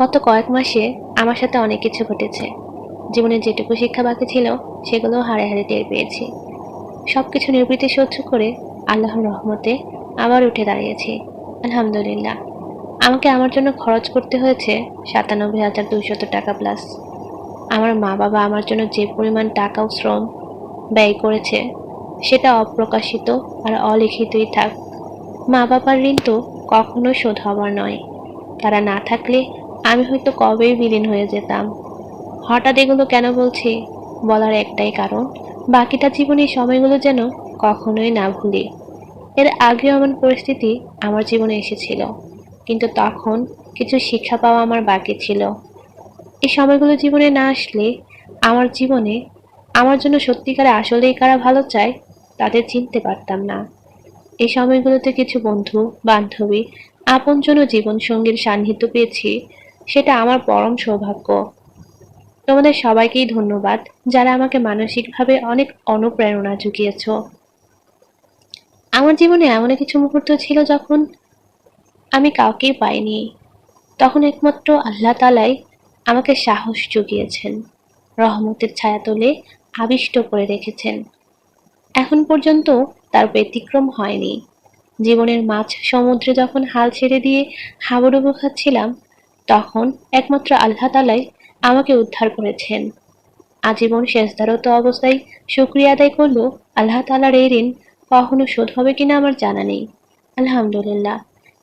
গত কয়েক মাসে আমার সাথে অনেক কিছু ঘটেছে। জীবনে যেটুকু শিক্ষা বাকি ছিল, সেগুলো হারে হারে টের পেয়েছি। সব কিছু নির্বৃতি সহ্য করে আল্লাহর রহমতে আবার উঠে দাঁড়িয়েছি। আলহামদুলিল্লাহ। আমাকে আমার জন্য খরচ করতে হয়েছে সাতানব্বই হাজার দুইশত টাকা প্লাস আমার মা বাবা আমার জন্য যে পরিমাণ টাকা ও শ্রম ব্যয় করেছে, সেটা অপ্রকাশিত আর অলিখিতই থাক। মা বাবার ঋণ তো কখনো শোধ হবার নয়। তারা না থাকলে আমি হয়তো কবেই বিলীন হয়ে যেতাম। হঠাৎ এগুলো কেন বলছি? বলার একটাই কারণ, বাকিটা জীবনের সময়গুলো যেন কখনোই না ভুলি। এর আগেও এমন পরিস্থিতি আমার জীবনে এসেছিল, কিন্তু তখন কিছু শিক্ষা পাওয়া আমার বাকি ছিল। এই সময়গুলো জীবনে না আসলে আমার জীবনে আমার জন্য সত্যিকারে আসলেই কারা ভালো চায়, তাদের চিনতে পারতাম না। এই সময়গুলোতে কিছু বন্ধু, বান্ধবী আপনজন ও জীবনসঙ্গীর সান্নিধ্য পেয়েছি, সেটা আমার পরম সৌভাগ্য। তোমাদের সবাইকেই ধন্যবাদ, যারা আমাকে মানসিকভাবে অনেক অনুপ্রেরণা জুগিয়েছ। আমার জীবনে এমন কিছু মুহূর্ত ছিল যখন আমি কাউকেই পাইনি। তখন একমাত্র আল্লাহ তালাই আমাকে সাহস জুগিয়েছেন, রহমতের ছায়া তোলে আবিষ্ট করে রেখেছেন। এখন পর্যন্ত তার ব্যতিক্রম হয়নি। জীবনের মাছ সমুদ্রে যখন হাল ছেড়ে দিয়ে হাবুডুবু খাচ্ছিলাম, তখন একমাত্র আল্লাহ তালাই আমাকে উদ্ধার করেছেন। আজীবন শেষদারত অবস্থায় শুক্রিয়া আদায় করলেও আল্লাহ তালার এই ঋণ কখনো শোধ হবে কিনা আমার জানা নেই। আলহামদুলিল্লাহ,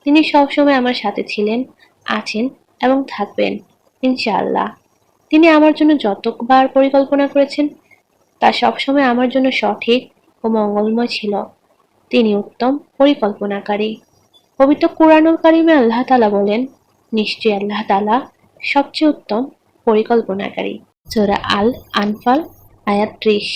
তিনি সবসময় আমার সাথে ছিলেন, আছেন এবং থাকবেন, ইনশাআল্লাহ। তিনি আমার জন্য যতবার পরিকল্পনা করেছেন, তা সবসময় আমার জন্য সঠিক ও মঙ্গলময় ছিল। তিনি উত্তম পরিকল্পনাকারী। পবিত্র কোরআনুল কারিমে আল্লাহ তালা বলেন, নিশ্চয়ই আল্লাহ তালা সবচেয়ে উত্তম পরিকল্পনাকারী। সোরা আল আনফাল আয়াত ত্রিশ।